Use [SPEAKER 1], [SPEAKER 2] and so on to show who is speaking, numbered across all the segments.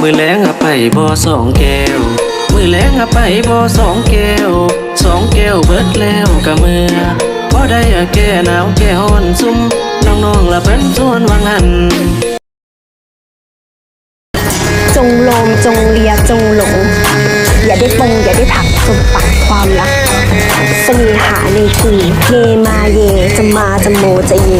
[SPEAKER 1] มือแรงอะไปบ่สองแก้ว มือแรงอะไปบ่สองแก้ว สองแก้วเบิดแล้วกะเมื่อ บ่ได้อะแก้หนาวแก้ฮ้อนซุ่มน้องๆละเพิ่นชวนวังหัน
[SPEAKER 2] จงโลมจงเลียจงหลง อย่าได้ปงอย่าได้ถักจนปักความรักเสน่หาในทีเยมาเยจะมาจะโมจะเย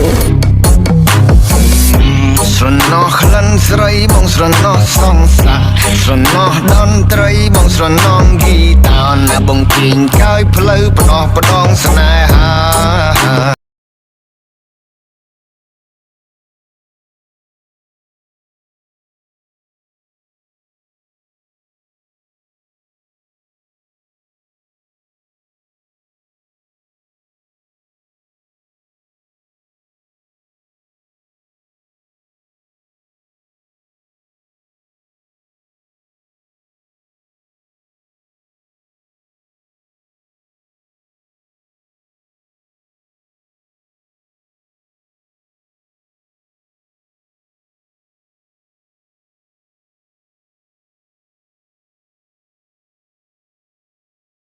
[SPEAKER 3] ស្រណោះក្លិនស្រីបងស្រណោះសងសាស្រណោះតន្ត្រីបងស្រណងហ្គីតាណាបងទាញកាយផ្លូវផ្ដោះផ្ដងស្នេហា